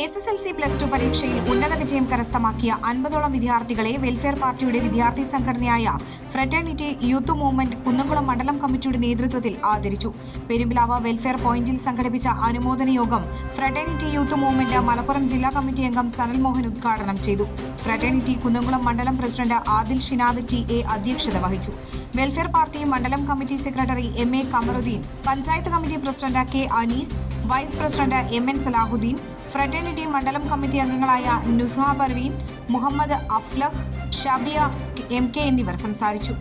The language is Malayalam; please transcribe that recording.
S S L C plus two പരീക്ഷയിൽ ഉന്നത വിജയം കരസ്ഥമാക്കിയ അൻപതോളം വിദ്യാർത്ഥികളെ വെൽഫെയർ പാർട്ടിയുടെ വിദ്യാർത്ഥി സംഘടനയായ ഫ്രറ്റേണിറ്റി യൂത്ത് മൂവ്മെന്റ് കുന്നംകുളം മണ്ഡലം കമ്മിറ്റിയുടെ നേതൃത്വത്തിൽ ആദരിച്ചു. പെരുമ്പിലാവ് വെൽഫെയർ പോയിന്റിൽ സംഘടിപ്പിച്ച അനുമോദന യോഗം ഫ്രറ്റേണിറ്റി യൂത്ത് മൂവ്മെന്റ് മലപ്പുറം ജില്ലാ കമ്മിറ്റി അംഗം സനൽ മോഹൻ ഉദ്ഘാടനം ചെയ്തു. ഫ്രറ്റേണിറ്റി കുന്നംകുളം മണ്ഡലം president Adil Shinad T A അധ്യക്ഷത വഹിച്ചു. വെൽഫെയർ പാർട്ടി മണ്ഡലം committee secretary M A Kamaruddin panchayat committee president K Anees vice president M N Salahuddin fraternity മണ്ഡലം കമ്മിറ്റി അംഗങ്ങളായ നുസഹ പർവീൻ മുഹമ്മദ് അഫ്ലഹ് ഷബിയ എം കെ എന്നിവർ സംസാരിച്ചു.